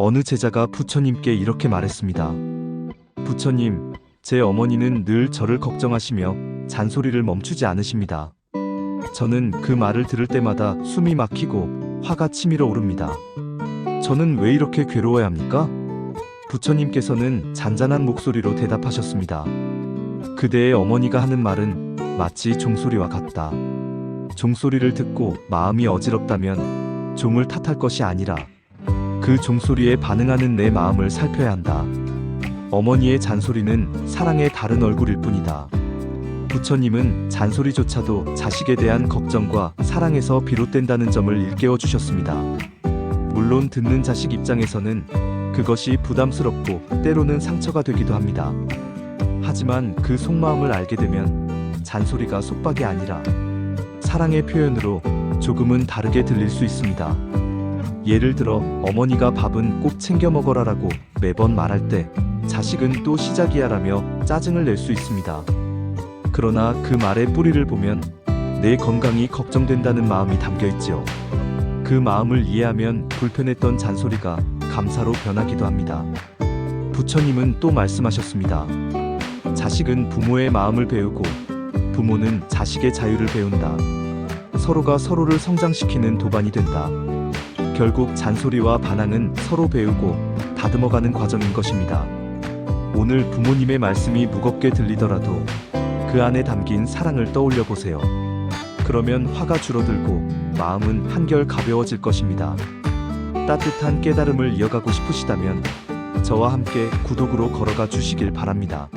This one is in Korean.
어느 제자가 부처님께 이렇게 말했습니다. 부처님, 제 어머니는 늘 저를 걱정하시며 잔소리를 멈추지 않으십니다. 저는 그 말을 들을 때마다 숨이 막히고 화가 치밀어 오릅니다. 저는 왜 이렇게 괴로워야 합니까? 부처님께서는 잔잔한 목소리로 대답하셨습니다. 그대의 어머니가 하는 말은 마치 종소리와 같다. 종소리를 듣고 마음이 어지럽다면 종을 탓할 것이 아니라 그 종소리에 반응하는 내 마음을 살펴야 한다. 어머니의 잔소리는 사랑의 다른 얼굴일 뿐이다. 부처님은 잔소리조차도 자식에 대한 걱정과 사랑에서 비롯된다는 점을 일깨워 주셨습니다. 물론 듣는 자식 입장에서는 그것이 부담스럽고 때로는 상처가 되기도 합니다. 하지만 그 속마음을 알게 되면 잔소리가 속박이 아니라 사랑의 표현으로 조금은 다르게 들릴 수 있습니다. 예를 들어 어머니가 밥은 꼭 챙겨 먹어라라고 매번 말할 때 자식은 또 시작이야라며 짜증을 낼 수 있습니다. 그러나 그 말의 뿌리를 보면 내 건강이 걱정된다는 마음이 담겨 있지요. 그 마음을 이해하면 불편했던 잔소리가 감사로 변하기도 합니다. 부처님은 또 말씀하셨습니다. 자식은 부모의 마음을 배우고 부모는 자식의 자유를 배운다. 서로가 서로를 성장시키는 도반이 된다. 결국 잔소리와 반항은 서로 배우고 다듬어가는 과정인 것입니다. 오늘 부모님의 말씀이 무겁게 들리더라도 그 안에 담긴 사랑을 떠올려 보세요. 그러면 화가 줄어들고 마음은 한결 가벼워질 것입니다. 따뜻한 깨달음을 이어가고 싶으시다면 저와 함께 구독으로 걸어가 주시길 바랍니다.